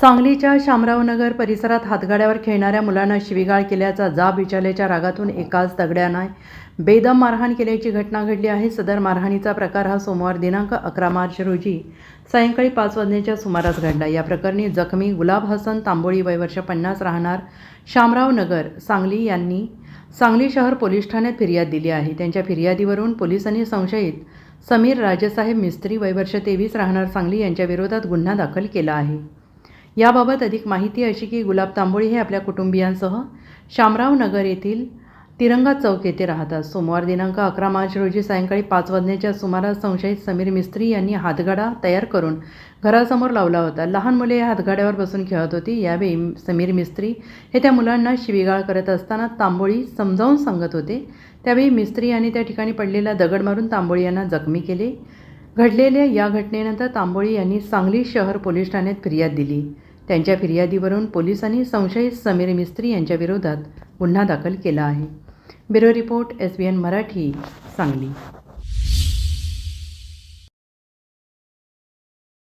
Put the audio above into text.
सांगलीच्या शामरावनगर परिसरात हातगाड्यावर खेळणाऱ्या मुलांना शिवीगाळ केल्याचा जाब विचारल्याच्या रागातून एकाच दगड्यानं बेदम मारहाण केल्याची घटना घडली आहे. सदर मारहाणीचा प्रकार हा सोमवार दिनांक अकरा मार्च रोजी सायंकाळी पाच वाजण्याच्या सुमारास घडला. या प्रकरणी जखमी गुलाब हसन तांबोळी वयवर्ष पन्नास राहणार शामराव नगर सांगली यांनी सांगली शहर पोलीस ठाण्यात फिर्याद दिली आहे. त्यांच्या फिर्यादीवरून पोलिसांनी संशयित समीर राजेसाहेब मिस्त्री वयवर्ष तेवीस राहणार सांगली यांच्याविरोधात गुन्हा दाखल केला आहे. याबाबत अधिक माहिती अशी की गुलाब तांबोळी हे आपल्या कुटुंबियांसह शामराव नगर येथील तिरंगा चौक येथे राहतात. सोमवार दिनांक अकरा मार्च रोजी सायंकाळी पाच वाजण्याच्या सुमारास संशयित समीर मिस्त्री यांनी हातगाडा तयार करून घरासमोर लावला होता. लहान मुले या हातगाड्यावर बसून खेळत होती. यावेळी समीर मिस्त्री हे त्या मुलांना शिवीगाळ करत असताना तांबोळी समजावून सांगत होते. त्यावेळी मिस्त्री यांनी त्या ठिकाणी पडलेला दगड मारून तांबोळी यांना जखमी केले. घडलेल्या या घटनेनंतर तांबोळी यांनी सांगली शहर पोलीस ठाण्यात फिर्याद दिली. त्यांच्या फिर्यादीवरून पोलिसांनी संशयित समीर मिस्त्री यांच्याविरोधात गुन्हा दाखल केला आहे. Bureau report S B N Marathi Sangli.